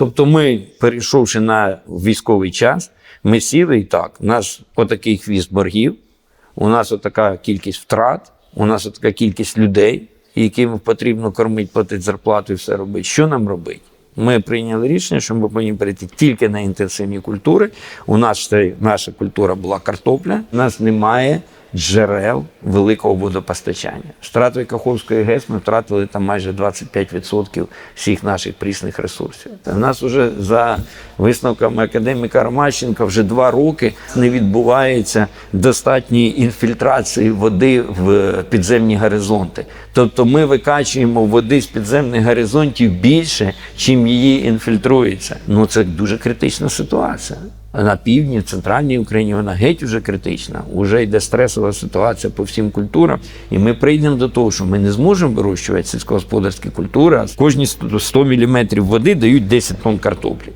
Тобто, ми, перейшовши на військовий час, ми сіли і так. У нас отакий хвіст боргів, у нас отака кількість втрат, у нас отака кількість людей, яким потрібно кормити, платити зарплату і все робити. Що нам робити? Ми прийняли рішення, що ми повинні перейти тільки на інтенсивні культури. У нас наша культура була картопля. У нас немає джерел великого водопостачання. Стратою Каховської ГЕС ми втратили там майже 25% всіх наших прісних ресурсів. У нас вже за висновками академіка Ромащенка вже два роки не відбувається достатньої інфільтрації води в підземні горизонти. Тобто ми викачуємо води з підземних горизонтів більше, чим її інфільтрується. Ну це дуже критична ситуація. На півдні, центральній Україні вона геть уже критична. Уже йде стресова ситуація по всім культурам, і ми прийдемо до того, що ми не зможемо вирощувати сільськогосподарські культури. А кожні 100 мм води дають 10 тонн картоплі.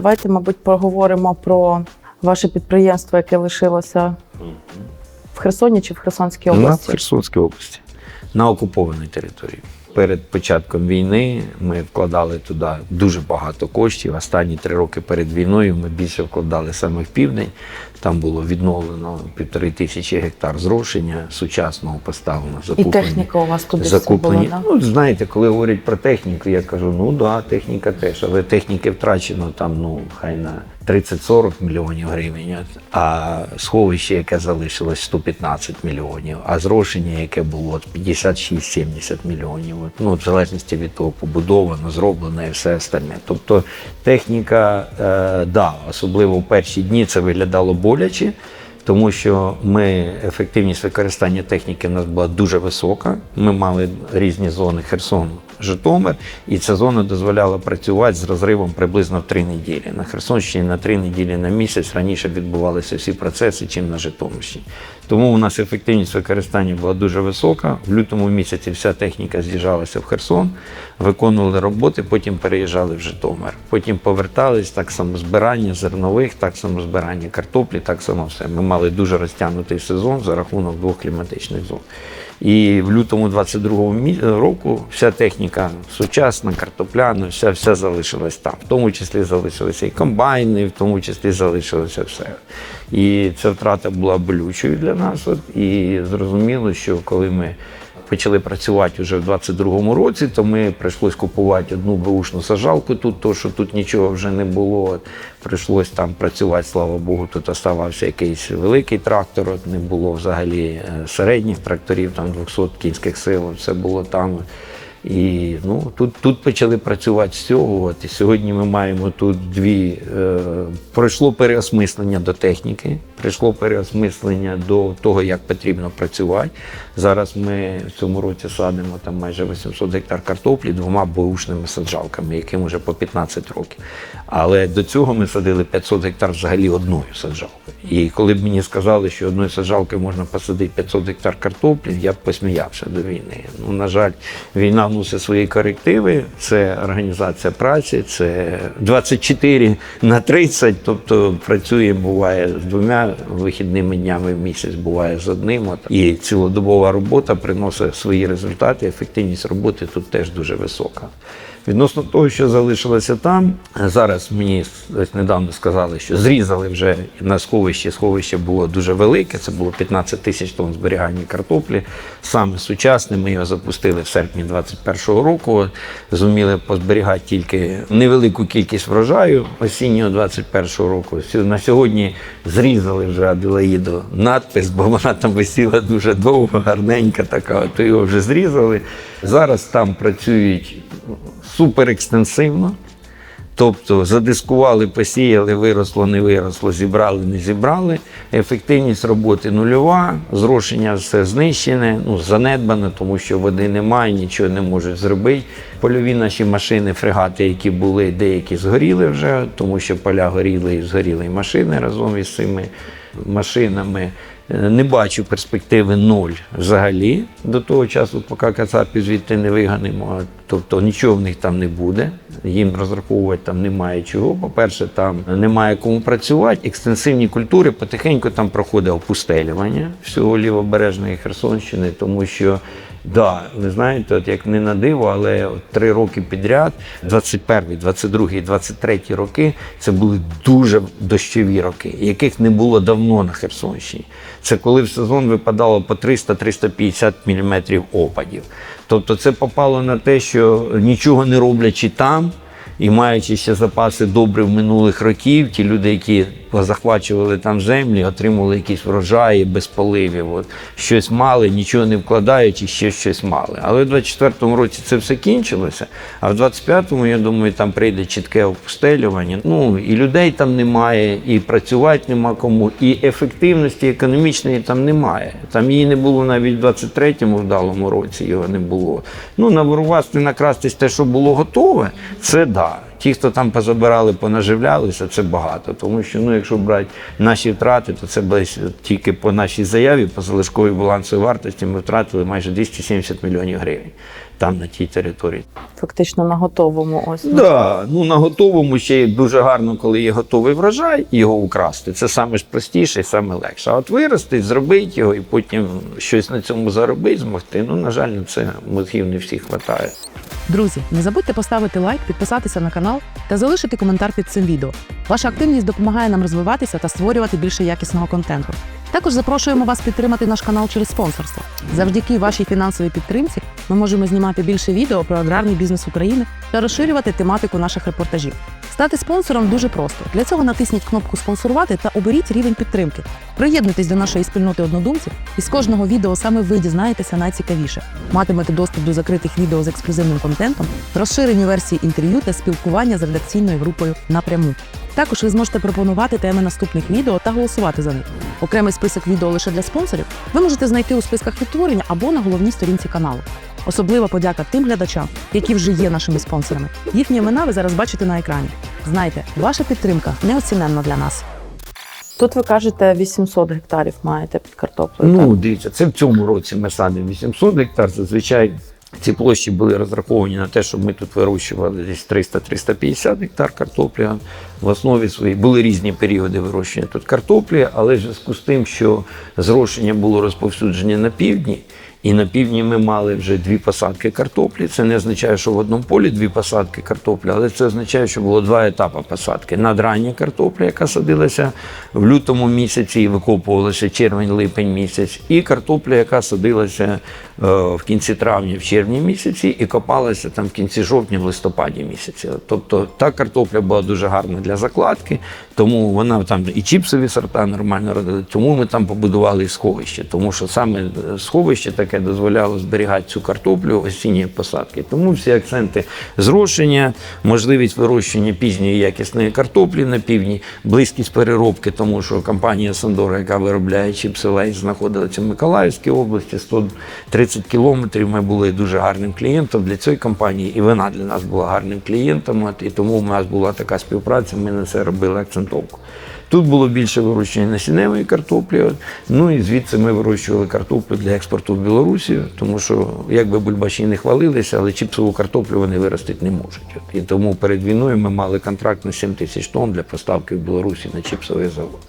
Давайте, мабуть, поговоримо про ваше підприємство, яке лишилося в Херсоні чи в Херсонській області? На. Херсонській області на окупованій території. Перед початком війни ми вкладали туди дуже багато коштів. Останні три роки перед війною ми більше вкладали саме в південь. Там було відновлено півтори тисячі гектар зрошення сучасного поставлено. І техніка у вас туди закуплені. була, да? Ну, знаєте, коли говорять про техніку, я кажу, ну да, техніка теж, але техніки втрачено там, ну, хай на 30-40 мільйонів гривень, а сховище, яке залишилось 115 мільйонів, а зрошення, яке було от 56-70 мільйонів. Ну, в залежності від того, побудовано, зроблено і все остальне. Тобто техніка, е, да, особливо в перші дні це виглядало боляче. Тому що ми ефективність використання техніки в нас була дуже висока. Ми мали різні зони Херсон, Житомир, і ця зона дозволяла працювати з розривом приблизно в три неділі. На Херсонщині на три неділі на місяць раніше відбувалися всі процеси, чим на Житомирщині. Тому у нас ефективність використання була дуже висока. В лютому місяці вся техніка з'їжджалася в Херсон, виконували роботи, потім переїжджали в Житомир. Потім повертались так само збирання зернових, так само збирання картоплі, так само все. Ми мали дуже розтягнутий сезон за рахунок двох кліматичних зон. І в лютому 22-го мі- року вся техніка сучасна, картопляна, вся, вся залишилась там. В тому числі залишилися і комбайни, в тому числі залишилося все. І ця втрата була болючою для нас. От, і зрозуміло, що коли ми почали працювати вже в 22-му році, то ми прийшлось купувати одну бушну сажалку тут, то що тут нічого вже не було. Прийшлось там працювати, слава Богу, тут оставався якийсь великий трактор, от не було взагалі е, середніх тракторів, там 200 кінських сил, все було там. І ну, тут, тут почали працювати з цього. От, і сьогодні ми маємо тут дві. Е, пройшло переосмислення до техніки, прийшло переосмислення до того, як потрібно працювати. Зараз ми в цьому році садимо там майже 800 гектар картоплі двома баушними саджалками, яким вже по 15 років. Але до цього ми садили 500 гектар взагалі одною саджалкою. І коли б мені сказали, що одною саджалкою можна посадити 500 гектар картоплі, я б посміявся до війни. Ну, на жаль, війна вносить свої корективи. Це організація праці, це 24 на 30, тобто працює, буває з двома вихідними днями в місяць, буває з одним. От. І цілодобова робота приносить свої результати. Ефективність роботи тут теж дуже висока. Відносно того, що залишилося там, зараз мені ось недавно сказали, що зрізали вже на сховищі. Сховище було дуже велике, це було 15 тисяч тонн зберігання картоплі. Саме сучасне, ми його запустили в серпні 2021 року. Зуміли позберігати тільки невелику кількість врожаю осіннього 2021 року. На сьогодні зрізали вже Аделаїду надпис, бо вона там висіла дуже довго, гарненька така, то його вже зрізали. Зараз там працюють супер екстенсивно. Тобто задискували, посіяли, виросло, не виросло, зібрали, не зібрали. Ефективність роботи нульова, зрошення все знищене, ну занедбане, тому що води немає, нічого не можуть зробити. Польові наші машини, фрегати, які були, деякі згоріли вже, тому що поля горіли і згоріли і машини разом із цими машинами. Не бачу перспективи ноль взагалі до того часу, поки кацапів звідти не виганемо. Тобто нічого в них там не буде. Їм розраховувати там немає чого. По-перше, там немає кому працювати. Екстенсивні культури потихеньку там проходить опустелювання всього лівобережної Херсонщини, тому що Да, ви знаєте, от як не на диво, але три роки підряд, 21, 22, 23 роки, це були дуже дощові роки, яких не було давно на Херсонщині. Це коли в сезон випадало по 300-350 мм опадів. Тобто це попало на те, що нічого не роблячи там. І маючи ще запаси добрив минулих років, ті люди, які захвачували там землі, отримували якісь врожаї без поливів. От, щось мали, нічого не вкладаючи, ще щось мали. Але в 24-му році це все кінчилося. А в 25-му, я думаю, там прийде чітке опустелювання. Ну і людей там немає, і працювати нема кому, і ефективності економічної там немає. Там її не було навіть в 23-му вдалому році, його не було. Ну, наворувати, накрастись те, що було готове, це да. Ті, хто там позабирали, понаживлялися, це багато. Тому що, ну, якщо брати наші втрати, то це тільки по нашій заяві, по залишковій балансовій вартості, ми втратили майже 270 мільйонів гривень там на тій території. Фактично на готовому ось. Да, ну на готовому ще дуже гарно, коли є готовий врожай, його украсти. Це саме ж простіше і саме легше. А от вирости, зробити його і потім щось на цьому заробити, змогти. Ну, на жаль, на це мозгів не всіх вистачає. Друзі, не забудьте поставити лайк, підписатися на канал та залишити коментар під цим відео. Ваша активність допомагає нам розвиватися та створювати більше якісного контенту. Також запрошуємо вас підтримати наш канал через спонсорство. Завдяки вашій фінансовій підтримці ми можемо знімати більше відео про аграрний бізнес України та розширювати тематику наших репортажів. Стати спонсором дуже просто. Для цього натисніть кнопку спонсорувати та оберіть рівень підтримки. Приєднуйтесь до нашої спільноти однодумців, і з кожного відео саме ви дізнаєтеся найцікавіше. Матимете доступ до закритих відео з ексклюзивним контентом, розширені версії інтерв'ю та спілкування з редакційною групою напряму. Також ви зможете пропонувати теми наступних відео та голосувати за них. Окремий список відео лише для спонсорів ви можете знайти у списках відтворення або на головній сторінці каналу. Особлива подяка тим глядачам, які вже є нашими спонсорами. Їхні імена ви зараз бачите на екрані. Знайте, ваша підтримка неоціненна для нас. Тут ви кажете 800 гектарів маєте під картоплею. Ну, дивіться, це в цьому році ми садимо 800 гектар. Зазвичай ці площі були розраховані на те, щоб ми тут вирощували десь 300-350 гектар картоплі. В основі своїй були різні періоди вирощення тут картоплі, але в зв'язку з тим, що зрошення було розповсюдження на півдні, і на півдні ми мали вже дві посадки картоплі. Це не означає, що в одному полі дві посадки картоплі, але це означає, що було два етапи посадки. Надрання картопля, яка садилася в лютому місяці і викопувалася червень-липень місяць, і картопля, яка садилася е, в кінці травня, в червні місяці, і копалася там в кінці жовтня, в листопаді місяці. Тобто та картопля була дуже гарна для закладки, тому вона там і чіпсові сорта нормально родили. Тому ми там побудували і сховище, тому що саме е, сховище таке дозволяло зберігати цю картоплю осінньої посадки. Тому всі акценти зрошення, можливість вирощення пізньої якісної картоплі на півдні, близькість переробки, тому що компанія Сандора, яка виробляє чіпси Лейс, знаходилася в Миколаївській області, 130 кілометрів. Ми були дуже гарним клієнтом для цієї компанії, і вона для нас була гарним клієнтом. І тому у нас була така співпраця. Ми на це робили акцентовку. Тут було більше вирощення насінневої картоплі. Ну і звідси ми вирощували картоплю для експорту в Білорусі, тому що якби бульбаші не хвалилися, але чіпсову картоплю вони виростити не можуть. І тому перед війною ми мали контракт на 7 тисяч тонн для поставки в Білорусі на чіпсовий завод.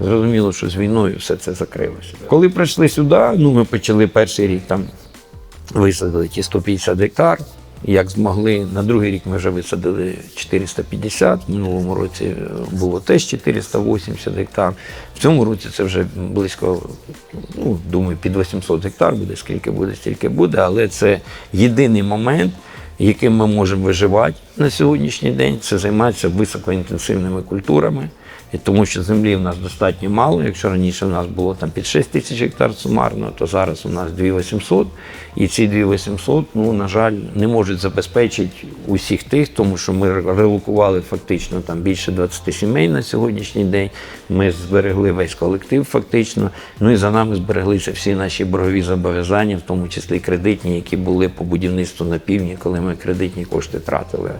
Зрозуміло, що з війною все це закрилося. Коли прийшли сюди, ну ми почали перший рік там висадили ті 150 гектар. Як змогли, на другий рік ми вже висадили 450, в минулому році е, було теж 480 гектар. В цьому році це вже близько, ну, думаю, під 800 гектар буде, скільки буде, стільки буде, але це єдиний момент, яким ми можемо виживати на сьогоднішній день, це займатися високоінтенсивними культурами. Тому що землі в нас достатньо мало. Якщо раніше в нас було там під 6 тисяч гектар сумарно, то зараз у нас 2800. І ці 2800, ну, на жаль, не можуть забезпечити усіх тих, тому що ми релокували фактично там більше 20 сімей на сьогоднішній день. Ми зберегли весь колектив фактично. Ну і за нами збереглися всі наші боргові зобов'язання, в тому числі кредитні, які були по будівництву на півдні, коли ми кредитні кошти тратили.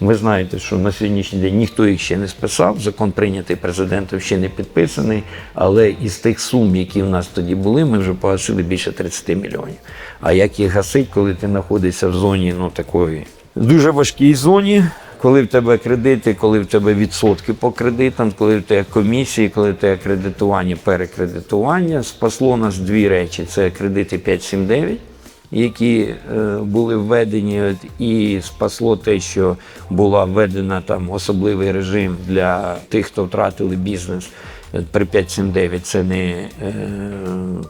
Ви знаєте, що на сьогоднішній день ніхто їх ще не списав. Закон прийнятий президентом ще не підписаний. Але із тих сум, які в нас тоді були, ми вже погасили більше 30 мільйонів. А як їх гасить, коли ти знаходишся в зоні ну такої дуже важкій зоні? Коли в тебе кредити, коли в тебе відсотки по кредитам, коли в тебе комісії, коли в тебе кредитування, перекредитування, спасло нас дві речі: це кредити 579, які е, були введені, і спасло те, що була введена там особливий режим для тих, хто втратили бізнес. При 579 це не е,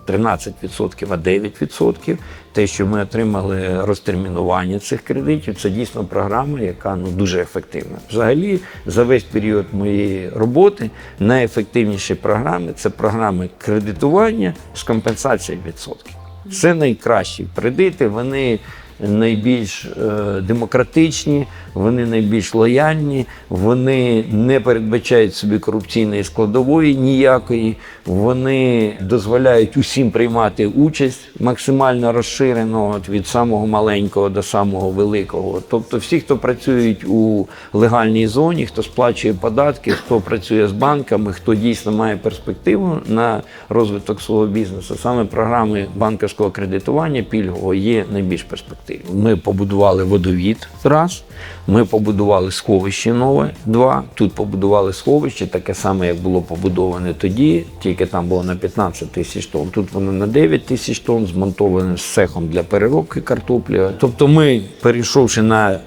13%, а 9%. Те, що ми отримали розтермінування цих кредитів, це дійсно програма, яка ну дуже ефективна. Взагалі, за весь період моєї роботи найефективніші програми це програми кредитування з компенсацією відсотків. Це найкращі кредити, вони найбільш е, демократичні, вони найбільш лояльні, вони не передбачають собі корупційної складової ніякої, вони дозволяють усім приймати участь максимально розширено от від самого маленького до самого великого. Тобто, всі, хто працюють у легальній зоні, хто сплачує податки, хто працює з банками, хто дійсно має перспективу на розвиток свого бізнесу, саме програми банківського кредитування пільгового є найбільш перспективними. Ми побудували водовід раз. Ми побудували сховище нове два. Тут побудували сховище, таке саме, як було побудоване тоді, тільки там було на 15 тисяч тонн. Тут воно на 9 тисяч тонн, змонтоване з цехом для переробки картоплі. Тобто, ми, перейшовши на е,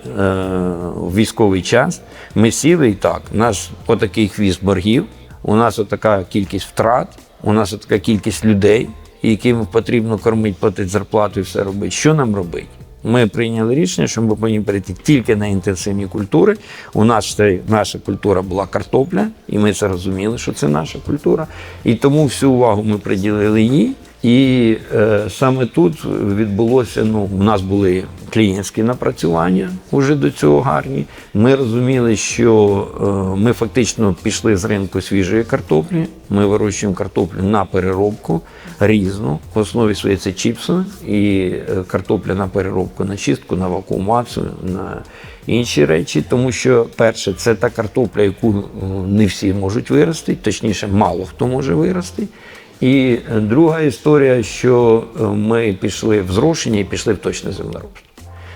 військовий час, ми сіли і так. У нас отакий хвіст боргів, у нас отака кількість втрат, у нас отака кількість людей, яким потрібно кормити, платити зарплату і все робити. Що нам робити? Ми прийняли рішення, що ми повинні перейти тільки на інтенсивні культури. У нас це наша культура була картопля, і ми це розуміли, що це наша культура. І тому всю увагу ми приділили їй. І е, саме тут відбулося. Ну, у нас були клієнтські напрацювання уже до цього гарні. Ми розуміли, що е, ми фактично пішли з ринку свіжої картоплі. Ми вирощуємо картоплю на переробку різну. В основі своєї це чіпси і е, картопля на переробку, на чистку, на вакуумацію, на інші речі. Тому що, перше, це та картопля, яку е, не всі можуть виростити, точніше, мало хто може виростити. І е, друга історія, що е, ми пішли в зрошення і пішли в точне землеробство.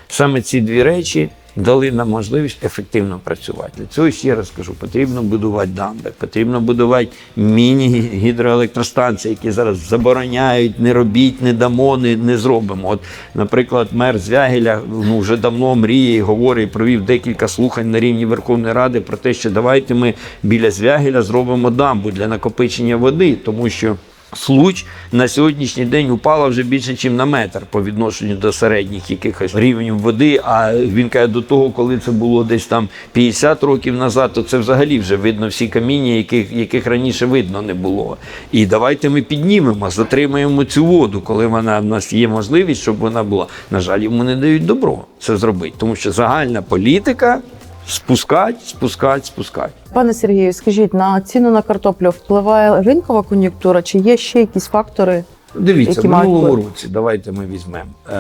Саме ці дві речі дали нам можливість ефективно працювати. Для цього ще раз кажу, потрібно будувати дамби, потрібно будувати міні-гідроелектростанції, які зараз забороняють, не робіть, не дамо, не, не зробимо. От, наприклад, мер Звягеля ну, вже давно мріє і говорить, провів декілька слухань на рівні Верховної Ради про те, що давайте ми біля Звягеля зробимо дамбу для накопичення води, тому що. Случ на сьогоднішній день упала вже більше, ніж на метр по відношенню до середніх якихось рівнів води. А він каже, до того, коли це було десь там 50 років назад, то це взагалі вже видно всі каміння, яких, яких раніше видно не було. І давайте ми піднімемо, затримаємо цю воду, коли вона в нас є можливість, щоб вона була. На жаль, йому не дають добро це зробити, тому що загальна політика спускать, спускать, спускать. Пане Сергію, скажіть, на ціну на картоплю впливає ринкова кон'юнктура, чи є ще якісь фактори? Дивіться, які мають минулому році, давайте ми візьмемо. Е,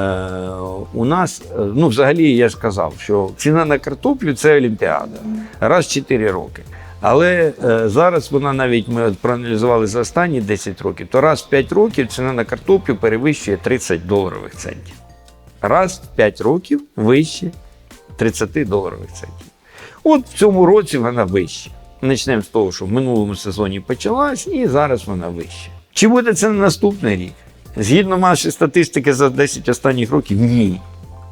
у нас, е, ну взагалі я сказав, що ціна на картоплю це Олімпіада. Раз в 4 роки. Але е, зараз вона навіть ми от проаналізували за останні 10 років, то раз в 5 років ціна на картоплю перевищує 30 доларових центів. Раз в 5 років вище 30 доларових центів. От в цьому році вона вища. Почнемо з того, що в минулому сезоні почалась, і зараз вона вища. Чи буде це на наступний рік? Згідно нашої статистики за 10 останніх років, ні.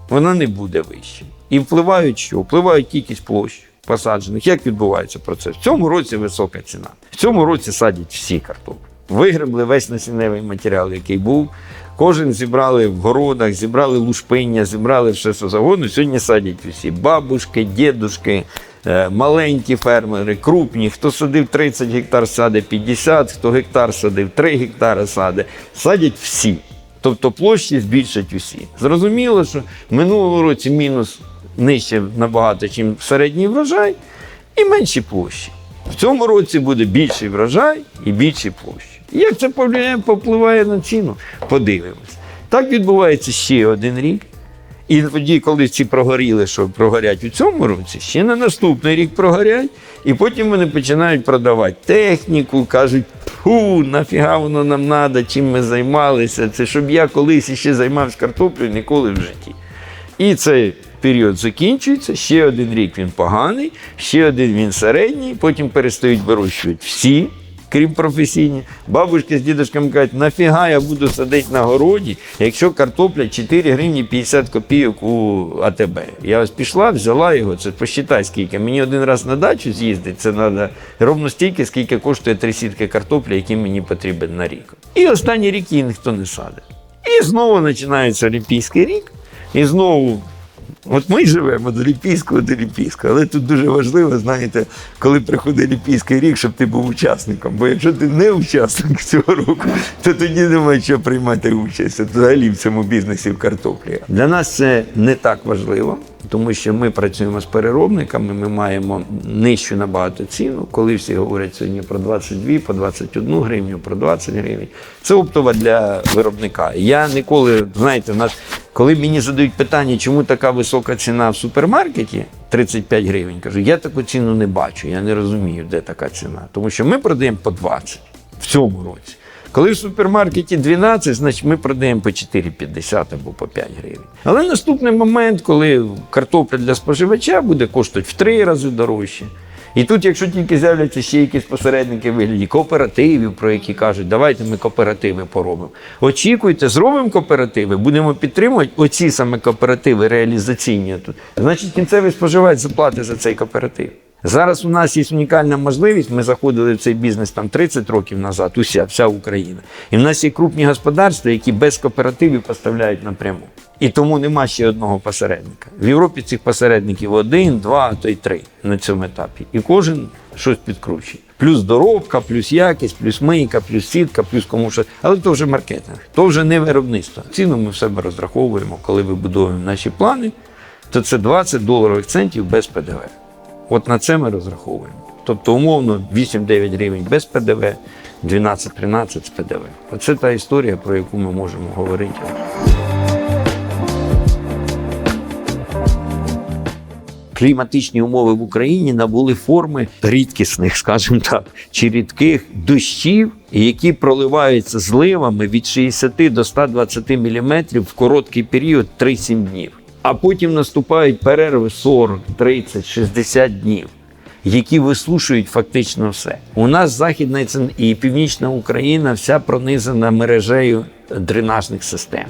Вона не буде вища. І впливають що? Впливають кількість площ посаджених. Як відбувається процес? В цьому році висока ціна. В цьому році садять всі картоплі. Вигребли весь насінневий матеріал, який був. Кожен зібрали в городах, зібрали лушпиння, зібрали все, що завгодно. Сьогодні садять усі бабушки, дідушки, е, маленькі фермери, крупні, хто садив 30 гектар, саде 50, хто гектар садив 3 гектари саде, садять всі. Тобто площі збільшать усі. Зрозуміло, що в минулому році мінус нижче набагато, ніж середній врожай, і менші площі. В цьому році буде більший врожай і більші площі. Як це попливає на ціну? Подивимось. Так відбувається ще один рік. І тоді, коли ці прогоріли, що прогорять у цьому році, ще на наступний рік прогорять, і потім вони починають продавати техніку, кажуть, фу, нафіга воно нам треба, чим ми займалися. Це щоб я колись іще займався картоплею ніколи в житті. І цей період закінчується, ще один рік він поганий, ще один він середній, потім перестають вирощувати всі, крім професійні. Бабушки з дідушками кажуть, нафіга я буду садити на городі, якщо картопля 4 гривні 50 копійок у АТБ. Я ось пішла, взяла його, це посчитай скільки. Мені один раз на дачу з'їздити, це треба ровно стільки, скільки коштує три сітки картоплі, які мені потрібен на рік. І останні рік її ніхто не садить. І знову починається Олімпійський рік, і знову. От ми живемо до Ліпійського до Ліпійського, але тут дуже важливо, знаєте, коли приходить Олімпійський рік, щоб ти був учасником. Бо якщо ти не учасник цього року, то тоді немає що приймати участь взагалі в цьому бізнесі в картоплі. Для нас це не так важливо, тому що ми працюємо з переробниками, ми маємо нижчу набагато ціну. Коли всі говорять сьогодні про 22, по 21 гривню, про 20 гривень. Це оптова для виробника. Я ніколи, знаєте, в нас, коли мені задають питання, чому така висока ціна в супермаркеті 35 гривень, кажу, я таку ціну не бачу, я не розумію, де така ціна. Тому що ми продаємо по 20 в цьому році. Коли в супермаркеті 12, значить ми продаємо по 4,50 або по 5 гривень. Але наступний момент, коли картопля для споживача буде коштувати в 3 рази дорожче. І тут, якщо тільки з'являться ще якісь посередники вигляді кооперативів, про які кажуть, давайте ми кооперативи поробимо. Очікуйте, зробимо кооперативи, будемо підтримувати оці саме кооперативи реалізаційні тут. Значить, кінцевий споживач заплатить за цей кооператив. Зараз у нас є унікальна можливість. Ми заходили в цей бізнес там 30 років назад, уся, вся Україна. І в нас є крупні господарства, які без кооперативів поставляють напряму. І тому нема ще одного посередника. В Європі цих посередників один, два, то й три на цьому етапі. І кожен щось підкручує. Плюс доробка, плюс якість, плюс мийка, плюс сітка, плюс кому що. Але то вже маркетинг, то вже не виробництво. Ціну ми в себе розраховуємо, коли вибудовуємо наші плани, то це 20 доларових центів без ПДВ. От на це ми розраховуємо. Тобто, умовно, 8-9 гривень без ПДВ, 12-13 з ПДВ. Оце та історія, про яку ми можемо говорити. Кліматичні умови в Україні набули форми рідкісних, скажімо так, чи рідких дощів, які проливаються зливами від 60 до 120 мм в короткий період 3-7 днів. А потім наступають перерви 40, 30, 60 днів, які висушують фактично все. У нас західна і північна Україна вся пронизана мережею дренажних систем.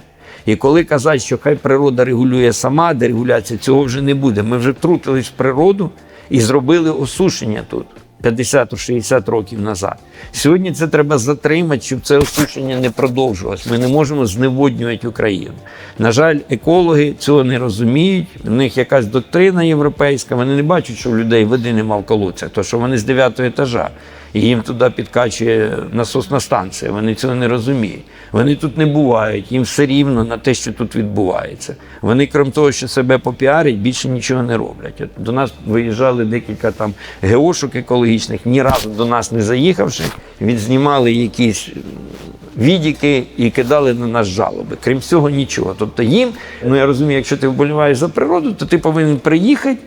І коли казати, що хай природа регулює сама, дерегуляція цього вже не буде. Ми вже втрутились в природу і зробили осушення тут 50-60 років назад. Сьогодні це треба затримати, щоб це осушення не продовжувалось. Ми не можемо зневоднювати Україну. На жаль, екологи цього не розуміють. У них якась доктрина європейська. Вони не бачать, що в людей води нема в колодцях, то що вони з 9 етажа. Їм туди підкачує насосна станція. Вони цього не розуміють. Вони тут не бувають, їм все рівно на те, що тут відбувається. Вони, крім того, що себе попіарять, більше нічого не роблять. От до нас виїжджали декілька там геошок екологічних, ні разу до нас не заїхавши, відзнімали якісь відіки і кидали на нас жалоби. Крім цього, нічого. Тобто їм, ну я розумію, якщо ти вболіваєш за природу, то ти повинен приїхати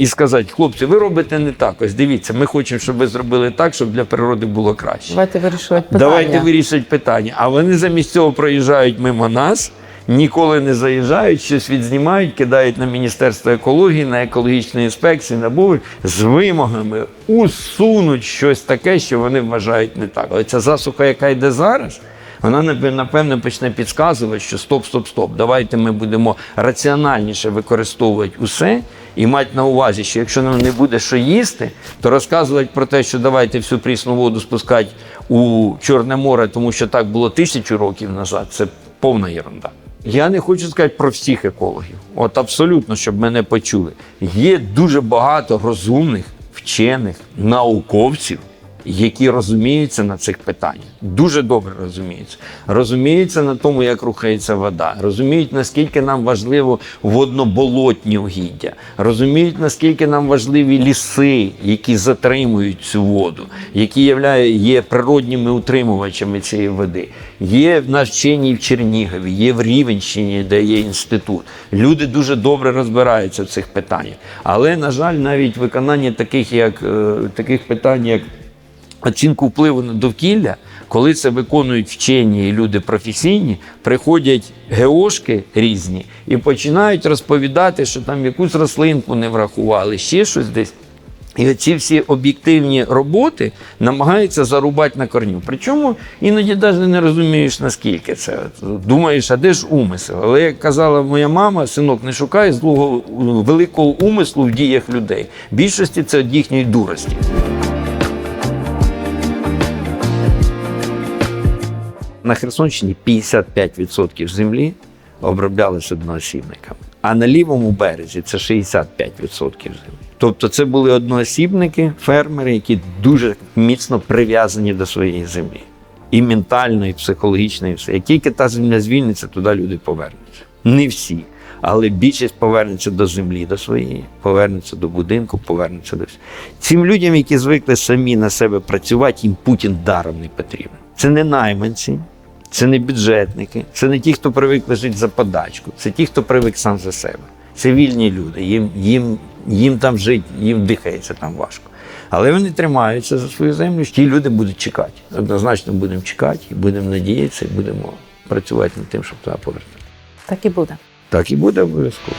і сказати, хлопці, ви робите не так. Ось дивіться, ми хочемо, щоб ви зробили так, щоб для природи було краще. Давайте вирішувати питання. Давайте вирішать питання. А вони замість цього проїжджають мимо нас, ніколи не заїжджають, щось відзнімають, кидають на Міністерство екології, на екологічну інспекцію, на БУВ з вимогами усунуть щось таке, що вони вважають не так. Але ця засуха, яка йде зараз. Вона напевно почне підказувати, що стоп, стоп, стоп. Давайте ми будемо раціональніше використовувати усе і мати на увазі, що якщо нам не буде що їсти, то розказувати про те, що давайте всю прісну воду спускати у Чорне море, тому що так було тисячу років назад, це повна єрунда. Я не хочу сказати про всіх екологів. От абсолютно, щоб мене почули. Є дуже багато розумних, вчених, науковців, які розуміються на цих питаннях. Дуже добре розуміються. Розуміються на тому, як рухається вода. Розуміють, наскільки нам важливо водноболотні угіддя. Розуміють, наскільки нам важливі ліси, які затримують цю воду, які є природніми утримувачами цієї води. Є в нас вчені в Чернігові, є в Рівенщині, де є інститут. Люди дуже добре розбираються в цих питаннях. Але, на жаль, навіть виконання таких, як, е, таких питань, як оцінку впливу на довкілля, коли це виконують вчені і люди професійні, приходять геошки різні і починають розповідати, що там якусь рослинку не врахували, ще щось десь. І оці всі об'єктивні роботи намагаються зарубати на корню. Причому іноді навіть не розумієш, наскільки це. Думаєш, а де ж умисел? Але як казала моя мама, синок, не шукай злого великого умислу в діях людей. В більшості це від їхньої дурості. На Херсонщині 55% землі оброблялися одноосібниками, а на лівому березі це 65% землі. Тобто це були одноосібники, фермери, які дуже міцно прив'язані до своєї землі. І ментально, і психологічно, і все. Як тільки та земля звільниться, туди люди повернуться. Не всі, але більшість повернеться до землі, до своєї, повернеться до будинку, повернеться до всього. Цим людям, які звикли самі на себе працювати, їм Путін даром не потрібен. Це не найманці, це не бюджетники, це не ті, хто привик жити за подачку, це ті, хто привик сам за себе. Це вільні люди, їм, їм, їм там жити, їм дихається там важко. Але вони тримаються за свою землю, ті люди будуть чекати. Однозначно будемо чекати, і будемо надіятися, і будемо працювати над тим, щоб туди повернути. Так і буде. Так і буде обов'язково.